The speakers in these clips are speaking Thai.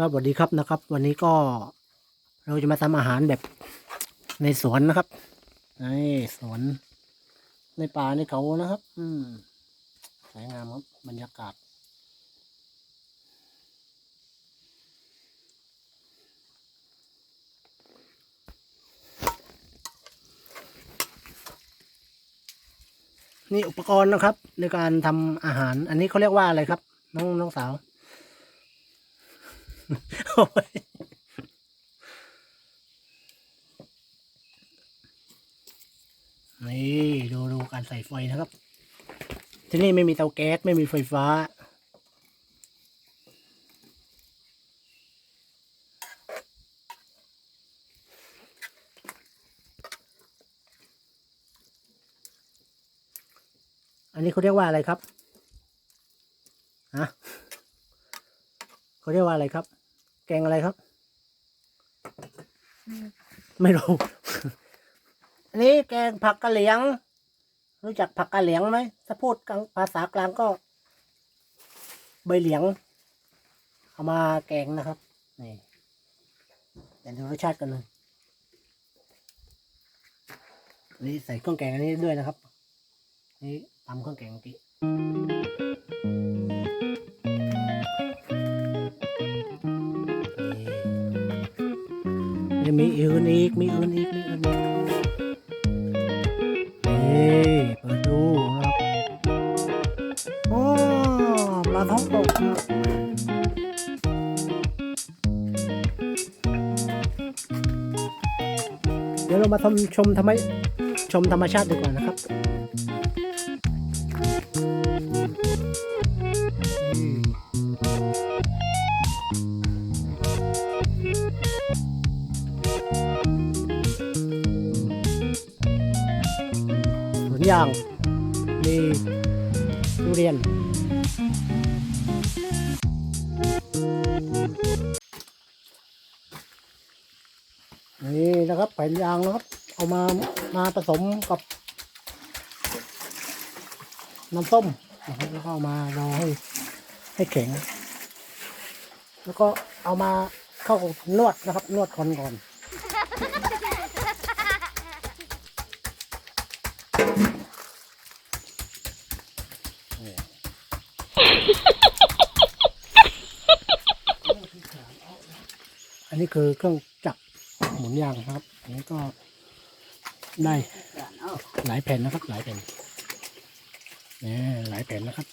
ครับสวัสดีครับนะครับ วันนี้ก็เราจะมาทำอาหารแบบในสวนนะครับในสวนในป่าในเขานะครับ อืมสวยงามครับบรรยากาศ นี่อุปกรณ์นะครับ ในการทำอาหาร อันนี้เขาเรียกว่าอะไรครับ น้องน้องสาว นี่ดูดูการใส่ไฟนะครับ ที่นี่ไม่มีเตาแก๊สไม่มีไฟฟ้า อันนี้เขาเรียกว่าอะไรครับฮะเขาเรียกว่าอะไรครับ แกงอะไรครับ ไม่รู้อันนี้แกงผักกะเหลียง รู้จักผักกะเหลียงไหมถ้าพูดกลางภาษากลางก็ ใบเหลียง เอามาแกงนะครับนี่เดี๋ยวดูรสชาติกันเลยนี่ใส่เครื่องแกงอันนี้ด้วยนะครับ นี่ตำเครื่องแกงเมื่อกี้ อื่นอีก มีอื่นอีก มีอื่นอีกนี่เปิดดูครับโอ้ปลาท้องตกนะเดี๋ยวเรามาชมทำไมชมธรรมชาติดีกว่านะครับ สวนยาง มีทุเรียน นี่นะครับแผ่นยางนะครับ เอามามาผสมกับน้ำส้มนะครับแล้วก็เอามารอให้ให้แข็ง แล้วก็เอามาเข้ากับนวดนะครับ นวดคนก่อน อันนี้คือเครื่องจักรหมุนยางนะครับ อันนี้ก็ได้หลายแผ่นนะครับ หลายแผ่นนี่หลายแผ่นนะครับ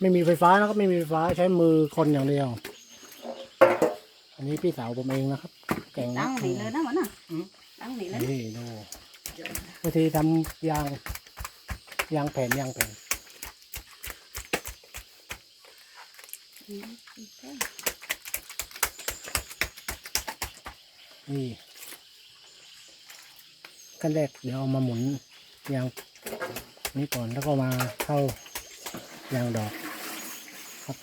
ไม่มีไฟฟ้านะครับ ไม่มีไฟฟ้าใช้มือคนอย่างเดียว อันนี้พี่สาวผมเองนะครับแก่งตั้งนี่เลยนะมันน่ะตั้งนี่เลยนี่ดูวิธีทำยางยางแผ่นยางแผ่น นี่ขั้นแรกเดี๋ยวเอามาหมุนยางนี้ก่อนแล้วก็มาเข้ายางดอกครับ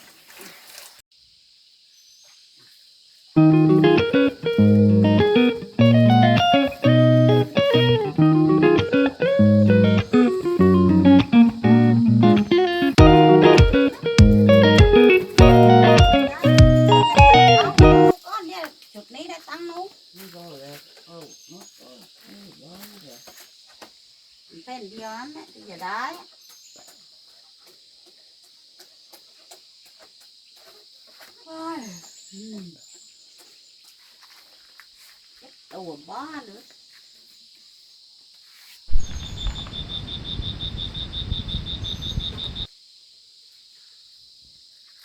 ตัวบ้าเลย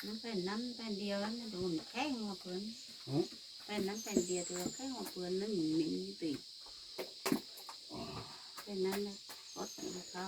น้ำเป็นน้ำเป็นเดียวนั้นโดนแข้งมาเพื่อนเป็นนั้นเป็นเดียวตัวแค่หัวเปลือนนั่นหมิ่นติดเป็นนั้นนะก็ตั้งเขา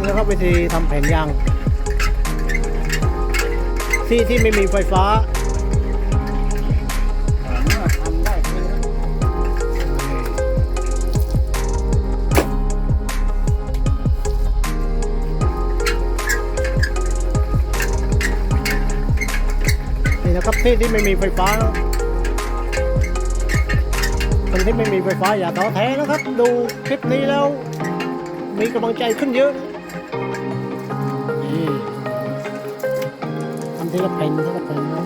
นี่นะครับวิธีทำแผ่นยาง ที่ที่ไม่มีไฟฟ้า นะครับที่ที่ไม่มีไฟฟ้าคนที่ไม่มีไฟฟ้าอย่าท้อแท้นะครับ ดูคลิปนี้แล้ว มีกำลังใจขึ้นเยอะนี่ทำทีละเพนทีละเพน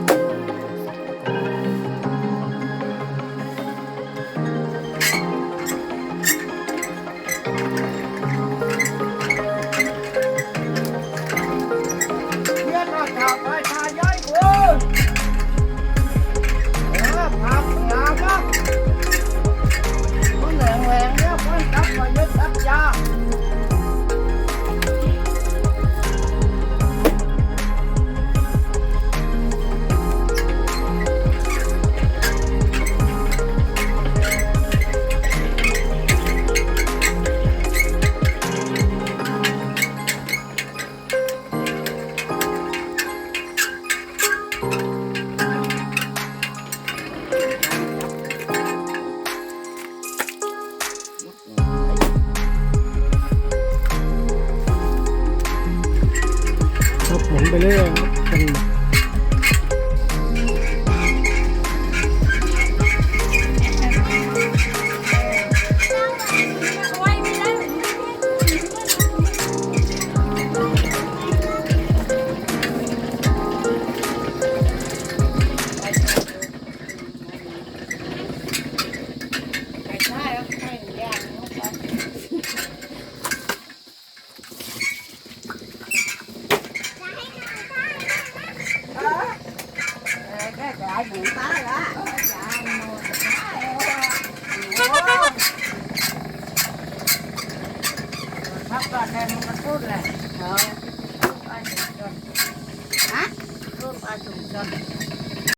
ไปเรื่อย แท